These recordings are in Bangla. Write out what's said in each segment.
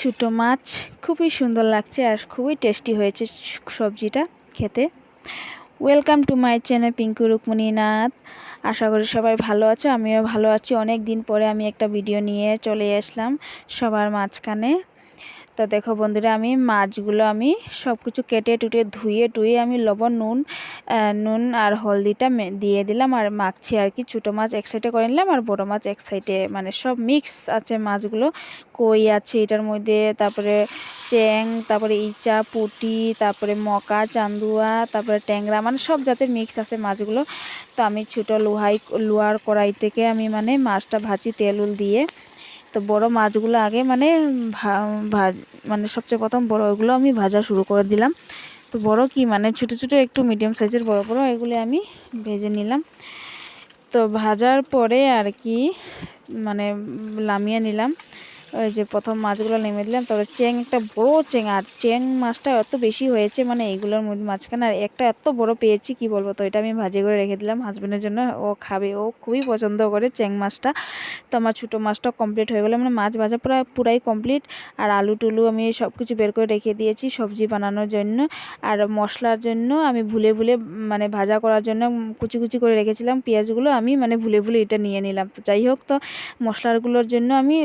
ছোটো মাছ, খুবই সুন্দর লাগছে আর খুবই টেস্টি হয়েছে সবজিটা খেতে। Welcome to my channel Pinku Rukmininath আশা করি সবাই ভালো আছো, আমিও ভালো আছি। অনেক দিন পরে আমি একটা ভিডিও নিয়ে চলে আসলাম সবার মাঝখানে। তো দেখো বন্ধুরা, আমি মাছগুলো আমি সব কিছু কেটে টুটে ধুয়ে টুয়ে আমি লবণ, নুন নুন আর হলদিটা দিয়ে দিলাম আর মাখছি আর কি। ছোটো মাছ এক সাইডে করে নিলাম আর বড়ো মাছ এক সাইডে মানে সব মিক্স আছে মাছগুলো। কই আছে এটার মধ্যে, তারপরে চ্যাং, তারপরে ইচা, পুটি, তারপরে মকা, চান্দুয়া, তারপরে ট্যাংরা মানে সব জাতের মিক্স আছে মাছগুলো। তো আমি ছোটো লোহাই, লোহার কড়াই থেকে আমি মানে মাছটা ভাজি তেল, উল দিয়ে তো বড় মাছগুলো আগে মানে মানে সবচেয়ে প্রথম বড় ওগুলো আমি ভাজা শুরু করে দিলাম। তো বড় কি মানে ছোটো ছোটো একটু মিডিয়াম সাইজের বড় বড় এগুলো আমি ভেজে নিলাম। তো ভাজার পরে আর কি মানে লামিয়ে নিলাম। ওই যে প্রথম মাছগুলো নেমে দিলাম তবে চেং, একটা বড় চেং, আর চেং মাছটা এত বেশি হয়েছে মানে এইগুলোর মধ্যে মাঝখানে আর একটা এত বড় পেয়েছি, কি বলব? তো এটা আমি ভাজি করে রেখে দিলাম হাজব্যান্ডের জন্য ও খাবে, ও খুবই পছন্দ করে চেং মাছটা। তো আমার ছোটো মাছটা কমপ্লিট হয়ে গেলো মানে মাছ ভাজা পুরো, পুরাই কমপ্লিট আর আলু টুলু আমি সব কিছু বের করে রেখে দিয়েছি সবজি বানানোর জন্য, আর মশলার জন্য আমি ভুলে ভুলে মানে ভাজা করার জন্য কুচি কুচি করে রেখেছিলাম পেঁয়াজগুলো, আমি মানে ভুলে ভুলে এটা নিয়ে নিলাম। তো যাই হোক, তো মশলাগুলোর জন্য আমি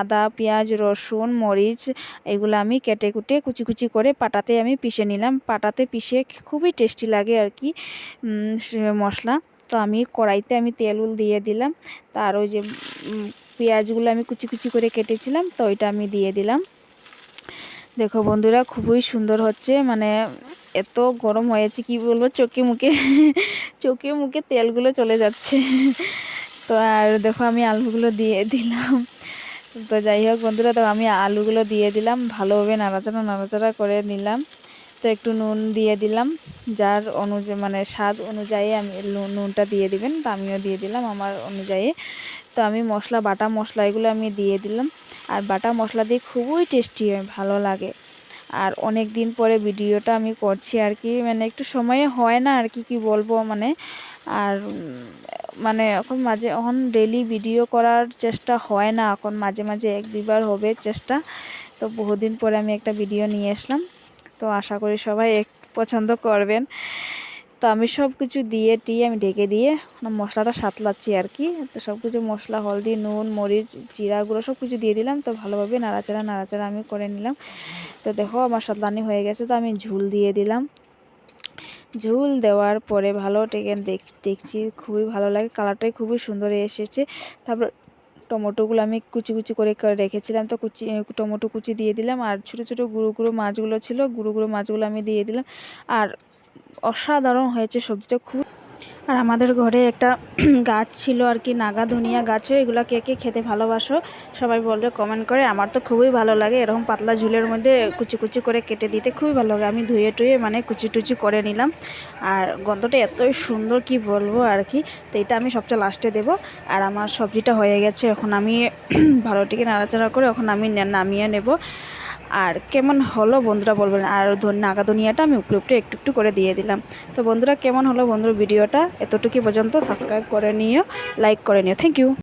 আদা, পেঁয়াজ, রসুন, মরিচ, এগুলো আমি কেটে কুটে কুচি কুচি করে পাটাতে আমি পিষে নিলাম। পাটাতে পিষে খুবই টেস্টি লাগে আর কি মশলা। তো আমি কড়াইতে আমি তেল, উল দিয়ে দিলাম। তার ওই যে পেঁয়াজগুলো আমি কুচি কুচি করে কেটেছিলাম, তো ওইটা আমি দিয়ে দিলাম। দেখো বন্ধুরা, খুবই সুন্দর হচ্ছে মানে এত গরম হয়েছে, কি বলব, চোখে মুখে চোখে মুখে তেলগুলো চলে যাচ্ছে। তো আর দেখো আমি আলুগুলো দিয়ে দিলাম। তো যাই হোক বন্ধুরা, তো আমি আলুগুলো দিয়ে দিলাম। ভালোভাবে নাড়াচাড়া নাড়াচাড়া করে নিলাম। তো একটু নুন দিয়ে দিলাম। যার অনুযায়ী মানে স্বাদ অনুযায়ী আমি নুনটা দিয়ে দিবেন, তো আমিও দিয়ে দিলাম আমার অনুযায়ী। তো আমি মশলা, বাটা মশলা এগুলো আমি দিয়ে দিলাম। আর বাটা মশলা দিয়ে খুবই টেস্টি হয়, ভালো লাগে। আর অনেক দিন পরে ভিডিওটা আমি করছি আর কি মানে একটু সময়ে হয় না আর কি কি বলব মানে আর মানে এখন মাঝে, এখন ডেলি ভিডিও করার চেষ্টা হয় না। এখন মাঝে মাঝে এক দুবার হবে চেষ্টা। তো বহুদিন পরে আমি একটা ভিডিও নিয়ে আসলাম। তো আশা করি সবাই এক পছন্দ করবেন। তো আমি সব কিছু দিয়ে, টিয়ে আমি ঢেকে দিয়ে মশলাটা সাতলাচ্ছি আর কি। তো সব কিছু মশলা, হলদি, নুন, মরিচ জিরাগুলো সব কিছু দিয়ে দিলাম। তো ভালোভাবে নাড়াচাড়া নাড়াচাড়া আমি করে নিলাম। তো দেখো আমার সাতলানি হয়ে গেছে। তো আমি ঝুল দিয়ে দিলাম। ঝুল দেওয়ার পরে ভালো টেকে দেখছি, খুবই ভালো লাগে। কালারটাই খুবই সুন্দর এসেছে। তারপর টমেটোগুলো আমি কুচি কুচি করে রেখেছিলাম তো কুচি টমেটো কুচি দিয়ে দিলাম। আর ছোটো ছোটো গুঁড়ো গুঁড়ো মাছগুলো ছিল, গুঁড়ো গুঁড়ো মাছগুলো আমি দিয়ে দিলাম। আর অসাধারণ হয়েছে সবজিটা, খুব আর আমাদের ঘরে একটা গাছ ছিল আর কি, নাগা ধনিয়া গাছও, এগুলো কে কে খেতে ভালোবাসো সবাই বলবে কমেন্ট করে। আমার তো খুবই ভালো লাগে এরকম পাতলা ঝুলের মধ্যে কুচি কুচি করে কেটে দিতে, খুবই ভালো লাগে। আমি ধুয়ে টুয়ে মানে কুচি টুচি করে নিলাম। আর গন্ধটা এতই সুন্দর কি বলব আর কি, তো এটা আমি সবচেয়ে লাস্টে দেবো। আর আমার সবজিটা হয়ে গেছে, এখন আমি ভালোটিকে নাড়াচাড়া করে এখন আমি নামিয়ে নেব। আর কেমন হলো বন্ধুরা বলবেন। আর নাগা দুনিয়াটা আমি উপরে উপরে একটু একটু করে দিয়ে দিলাম। তো বন্ধুরা কেমন হলো বন্ধুর ভিডিওটা? এতটুকু পর্যন্ত সাবস্ক্রাইব করে নিও, লাইক করে নিও। Thank you